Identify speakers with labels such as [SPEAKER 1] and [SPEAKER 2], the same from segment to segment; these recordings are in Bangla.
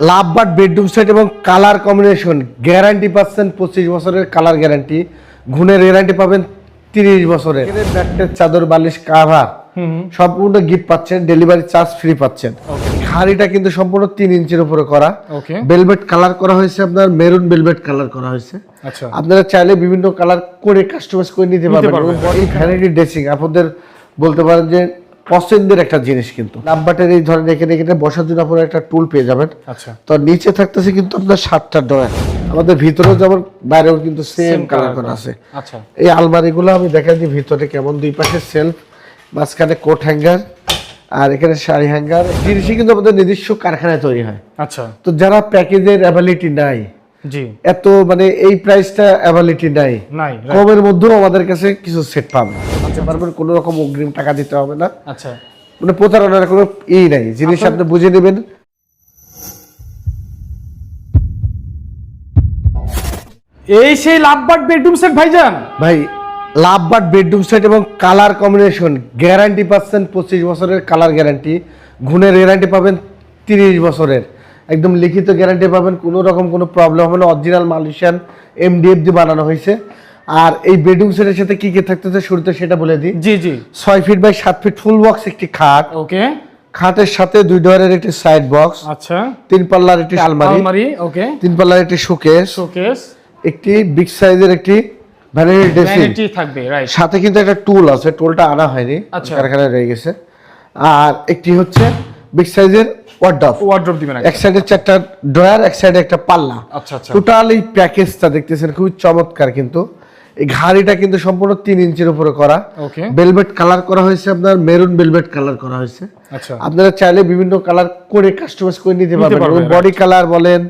[SPEAKER 1] লাভবার্ড বেডরুম সেট এবং কালার কম্বিনেশন গ্যারান্টি পাচ্ছেন পঁচিশ বছরের কালার গ্যারান্টি ঘুণের গ্যারান্টি পাবেন তিরিশ বছরের। ব্যাটের চাদর বালিশ কাভার সম্পূর্ণ গিফট পাচ্ছেন ডেলিভারি চার্জ ফ্রি পাচ্ছেন। হাড়িটা কিন্তু সম্পূর্ণ তিন ইঞ্চির উপরে করা। বেলভেট কালার করা হয়েছে আপনার মেরুন বেলভেট কালার করা হয়েছে।
[SPEAKER 2] আচ্ছা।
[SPEAKER 1] আপনারা চাইলে বিভিন্ন কালার করে কাস্টমাইজ করে নিতে পারবেন। এই ভ্যানিটি ড্রেসিং আপনাদের বলতে পারেন যে পছন্দের একটা জিনিস কিন্তু। লাভবাটের এই ধরনের এখানে এখানে বসার জন্য আপনারা একটা টুল পেয়ে যাবেন।
[SPEAKER 2] আচ্ছা।
[SPEAKER 1] তো নিচে থাকতেছে কিন্তু আপনার সাতটা ডয়ার আমাদের ভিতরেও যেমন বাইরেও কিন্তু সেম কালার করা আছে।
[SPEAKER 2] আচ্ছা।
[SPEAKER 1] এই আলমারিগুলো আমি দেখাই দিই ভিতরে কেমন দুই পাশে সেলফ মাঝখানে কোট হ্যাঙ্গার আর এখানে শাড়ি হ্যাঙ্গার জিনিসই কিন্তু আমাদের নিজস্ব কারখানায় তৈরি হয়।
[SPEAKER 2] আচ্ছা।
[SPEAKER 1] তো যারা প্যাকেজের অ্যাবিলিটি নাই
[SPEAKER 2] জি।
[SPEAKER 1] এত মানে এই প্রাইসটা অ্যাবিলিটি নাই
[SPEAKER 2] নাই
[SPEAKER 1] কমের মধ্যেও আমাদের কাছে কিছু সেট পাবেন আচ্ছা পারবেন কোনো রকম অগ্রিম টাকা দিতে হবে না।
[SPEAKER 2] আচ্ছা।
[SPEAKER 1] মানে প্রতারণার কোনো ই নাই। জিনিস আপনি বুঝে নেবেন।
[SPEAKER 2] এই সেই লাভবার্ড বেডরুম সেট ভাইজান?
[SPEAKER 1] ভাই লাভবার্ড বেডরুম সেট এবং কালার কম্বিনেশন গ্যারান্টি পাচ্ছেন পঁচিশ বছরের কালার গ্যারান্টি। ঘুণের গ্যারান্টি পাবেন তিরিশ বছরের। একদম লিখিত গ্যারান্টি পাবেন কোনো রকম কোনো প্রবলেম হবে না। অরিজিনাল মালয়েশিয়ান এমডিএফ দিয়ে বানানো হয়েছে। আর এই বেডরুম সেটের সাথে কি কি থাকতেছে শুরুতে সেটা বলে দিই?
[SPEAKER 2] জি জি।
[SPEAKER 1] ছয় ফিট বাই সাত ফিট ফুল বক্স একটি খাট।
[SPEAKER 2] ওকে।
[SPEAKER 1] খাটের সাথে দুই ডোয়ারের একটি সাইড বক্স
[SPEAKER 2] আচ্ছা।
[SPEAKER 1] তিন পাল্লার একটি আলমারি।
[SPEAKER 2] আলমারি ওকে।
[SPEAKER 1] তিন পাল্লার একটি শোকেস।
[SPEAKER 2] শোকেস।
[SPEAKER 1] একটি বিগ সাইজের একটি ভ্যানিটি ড্রেসিং
[SPEAKER 2] ভ্যানিটি থাকবে রাইট
[SPEAKER 1] সাথে কিন্তু একটা টুল আছে টুলটা আনা হয়নি
[SPEAKER 2] আচ্ছা।
[SPEAKER 1] কারখানায় রয়ে গেছে। আর একটি হচ্ছে বিগ সাইজের ওয়ার্ডপ
[SPEAKER 2] ওয়ার্ড্রপ দিবেন
[SPEAKER 1] এক সাইডে চারটা ড্রয়ার এক সাইডে একটা পাল্লা।
[SPEAKER 2] আচ্ছা আচ্ছা।
[SPEAKER 1] টোটাল এই প্যাকেজটা দেখতেছেন খুবই চমৎকার কিন্তু। এই ঘাড়িটা কিন্তু সম্পূর্ণ তিন ইঞ্চির উপরে করা। বেলভেট কালার করা হয়েছে আপনার মেরুন বেলভেট কালার করা হয়েছে।
[SPEAKER 2] আচ্ছা।
[SPEAKER 1] আপনারা চাইলে বিভিন্ন কালার করে কাস্টমাইজ করে নিতে পারবেন। বডি কালার বলেন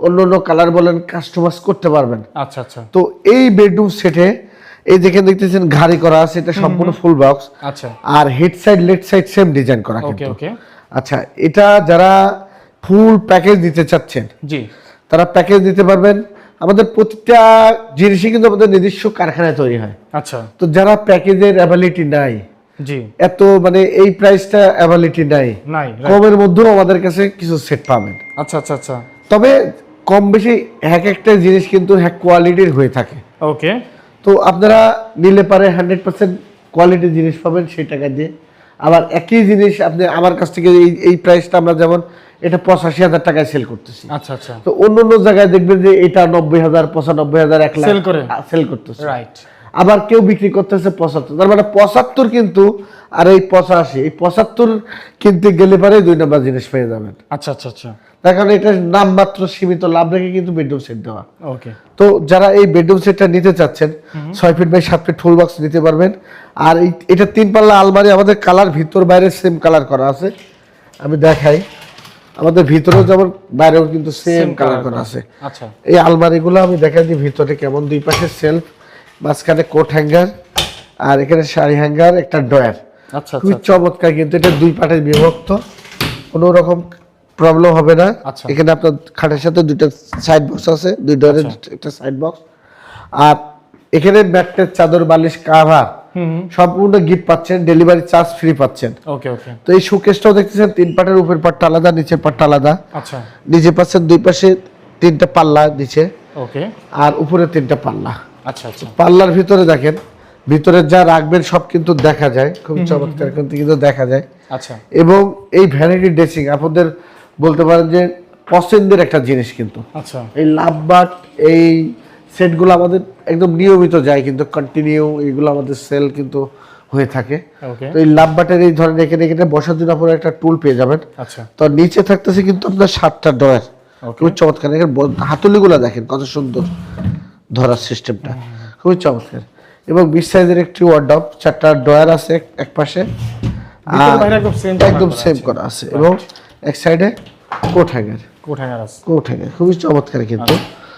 [SPEAKER 1] অন্য অন্য কালার বলেন কাস্টমাইজ করতে পারবেন।
[SPEAKER 2] আচ্ছা আচ্ছা।
[SPEAKER 1] তো এই বেডরুম সেটে এই দেখে দেখতেছেন ঘাড়ি করা আছে এটা সম্পূর্ণ ফুল বক্স
[SPEAKER 2] আচ্ছা।
[SPEAKER 1] আর head side left side same design করা কিন্তু।
[SPEAKER 2] ওকে
[SPEAKER 1] আচ্ছা এটা যারা ফুল প্যাকেজ দিতে চাচ্ছেন
[SPEAKER 2] জি।
[SPEAKER 1] তারা প্যাকেজ দিতে পারবেন। আমাদের প্রতিটা জিনিসই কিন্তু আমাদের নিজস্ব কারখানায় তৈরি হয়।
[SPEAKER 2] আচ্ছা।
[SPEAKER 1] তো যারা প্যাকেজের অ্যাবিলিটি নাই
[SPEAKER 2] জি।
[SPEAKER 1] এত মানে এই প্রাইসটা অ্যাবিলিটি নাই
[SPEAKER 2] নাই
[SPEAKER 1] কমের মধ্যেও আমাদের কাছে কিছু সেট পাবেন।
[SPEAKER 2] আচ্ছা আচ্ছা আচ্ছা।
[SPEAKER 1] তবে কম বেশি এক একটা জিনিস কিন্তু হ্যাক কোয়ালিটির হয়ে থাকে।
[SPEAKER 2] ওকে
[SPEAKER 1] তো আপনারা নিলে পারে হান্ড্রেড পার্সেন্ট কোয়ালিটির জিনিস পাবেন সেই টাকা দিয়ে। আবার একই জিনিস আপনি আমার কাছ থেকে এই এই প্রাইসটা আমরা যেমন এটা পঁচাশি হাজার টাকায় সেল করতেছি।
[SPEAKER 2] আচ্ছা আচ্ছা।
[SPEAKER 1] তো অন্য অন্য জায়গায় দেখবেন যে এটা নব্বই হাজার পঁচানব্বই হাজার এক লাখ
[SPEAKER 2] সেল করে।
[SPEAKER 1] সেল করতেছে।
[SPEAKER 2] রাইট
[SPEAKER 1] আবার কেউ বিক্রি করতেছে পঁচাত্তর। তার মানে পঁচাত্তর কিন্তু আর এই পঁচাশি এই পঁচাত্তর কিনতে গেলে পারে দুই নম্বর জিনিস পেয়ে যাবেন।
[SPEAKER 2] আচ্ছা আচ্ছা আচ্ছা।
[SPEAKER 1] তার কারণে এটা নামমাত্র সীমিত লাভ রেখে কিন্তু বেডরুম সেট দেওয়া।
[SPEAKER 2] ওকে।
[SPEAKER 1] তো যারা এই বেডরুম সেটটা নিতে চাচ্ছেন ছয় ফিট বাই সাত ফিট ফুল বক্স নিতে পারবেন। আর এই এটা তিন পাল্লা আলমারি আমাদের কালার ভিতর বাইরে সেম কালার করা আছে। আমি দেখাই। আমাদের ভিতরেও যেমন বাইরেও কিন্তু সেম কালার করা আছে।
[SPEAKER 2] আচ্ছা।
[SPEAKER 1] এই আলমারিগুলো আমি দেখাই দিই ভিতরে কেমন দুই পাশে সেলফ মাঝখানে কোট হ্যাঙ্গার আর এখানে শাড়ি হ্যাঙ্গার একটা ডয়ার।
[SPEAKER 2] আচ্ছা
[SPEAKER 1] খুবই
[SPEAKER 2] আচ্ছা।
[SPEAKER 1] চমৎকার কিন্তু এটা দুই পাটে বিভক্ত। কোনো রকম প্রবলেম হবে না।
[SPEAKER 2] আচ্ছা।
[SPEAKER 1] এখানে আপনার খাটের সাথে দুটো সাইড বক্স আছে দুই ডোরের একটা সাইড বক্স আর এখানে ম্যাট্রেস চাদর বালিশ কাভার সম্পূর্ণ গিফট পাচ্ছেন ডেলিভারি চার্জ ফ্রি পাচ্ছেন।
[SPEAKER 2] ওকে ওকে
[SPEAKER 1] তো এই শোকেসটাও দেখতেছেন তিন পাটের উপর পাটটা আলাদা নিচের পাটটা আলাদা।
[SPEAKER 2] আচ্ছা।
[SPEAKER 1] নিচে পাচ্ছেন দুই পাশে তিনটা পাল্লা নিচে।
[SPEAKER 2] ওকে
[SPEAKER 1] আর উপরে তিনটা পাল্লা।
[SPEAKER 2] আচ্ছা আচ্ছা।
[SPEAKER 1] পাল্লার ভিতরে দেখেন ভিতরে যা রাখবেন সব কিন্তু দেখা যায়। খুব চমৎকার কিন্তু কিন্তু দেখা যায়।
[SPEAKER 2] আচ্ছা।
[SPEAKER 1] এবং এই ভ্যানিটি ড্রেসিং আপনাদের বলতে পারেন যে পছন্দের একটা জিনিস কিন্তু।
[SPEAKER 2] আচ্ছা।
[SPEAKER 1] এই লাভবাট এই সেটগুলো আমাদের একদম নিয়মিত যায় কিন্তু কন্টিনিউ এইগুলো আমাদের সেল কিন্তু হয়ে থাকে। তো এই লাভবাটের এই ধরনের এখানে এখানে বসার জন্য আপনারা একটা টুল পেয়ে যাবেন।
[SPEAKER 2] আচ্ছা।
[SPEAKER 1] তো নিচে থাকতেছে কিন্তু আপনার সাতটা ডয়ার খুব চমৎকার। এখানে হাতুলিগুলো দেখেন কত সুন্দর। ধরার সিস্টেমটা। খুবই চমৎকার। এবং বিশ সাইজের একটি ওয়ার্ডব চারটা ডয়ার আছে এক- পাশে।
[SPEAKER 2] একদম
[SPEAKER 1] সেম করা আছে। এবং এক সাইডে কোট হ্যাঙ্গার
[SPEAKER 2] কোট হ্যাঙ্গার আছে।
[SPEAKER 1] কোট হ্যাঙ্গার খুবই চমৎকার কিন্তু।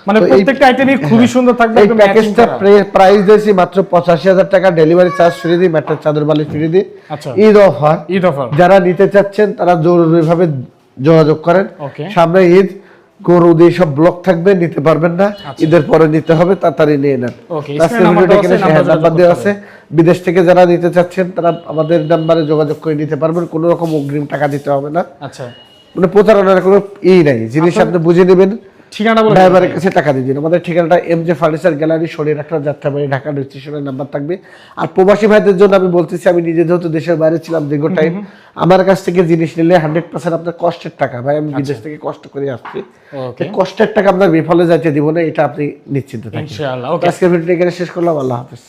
[SPEAKER 2] মানে
[SPEAKER 1] তো
[SPEAKER 2] প্রত্যেকটা আইটেমই খুবই সুন্দর থাকবে
[SPEAKER 1] এই প্যাকেজটা
[SPEAKER 2] করা।
[SPEAKER 1] প্রাইস দিয়েছি মাত্র পঁচাশি হাজার টাকা ডেলিভারি চার্জ ফ্রি দিই চাদর বালি ফ্রি দিই।
[SPEAKER 2] আচ্ছা।
[SPEAKER 1] ঈদ অফার
[SPEAKER 2] ঈদ অফার
[SPEAKER 1] যারা নিতে চাচ্ছেন তারা জরুরিভাবে যোগাযোগ করেন। সামনে ঈদ গরু দিয়ে সব ব্লক থাকবে নিতে পারবেন না। ঈদের পরে নিতে হবে তাড়াতাড়ি নিয়ে নেন। আজকের
[SPEAKER 2] নাম্বার দেওয়া আছে।
[SPEAKER 1] বিদেশ থেকে যারা নিতে চাচ্ছেন তারা আমাদের নাম্বারে যোগাযোগ করে নিতে পারবেন। কোনো রকম অগ্রিম টাকা দিতে হবে না।
[SPEAKER 2] আচ্ছা।
[SPEAKER 1] মানে প্রতারণার কোনো ই নাই। জিনিস আপনি বুঝে নেবেন।
[SPEAKER 2] ঠিকানা বলে
[SPEAKER 1] ড্রাইভারের কাছে টাকা দিয়ে দিন। আমাদের ঠিকানাটা এম জে ফার্নিচার গ্যালারি শরীর একটা যাত্রাবাড়ি ঢাকা রেজিস্ট্রেশনের নাম্বার থাকবে। আর প্রবাসী ভাইদের জন্য আমি বলতেছি আমি নিজে যেহেতু দেশের বাইরে ছিলাম দীর্ঘ টাইম আমার কাছ থেকে জিনিস নিলে হান্ড্রেড পার্সেন্ট আপনার কষ্টের টাকা। ভাই আমি বিদেশ থেকে কষ্ট করে আসছি। কষ্টের টাকা আপনার বিফলে যাইতে দিব না এটা আপনি নিশ্চিন্ত থাকেন।
[SPEAKER 2] ইনশাআল্লাহ
[SPEAKER 1] ভিডিওটা এখানে শেষ করলাম আল্লাহ হাফেজ।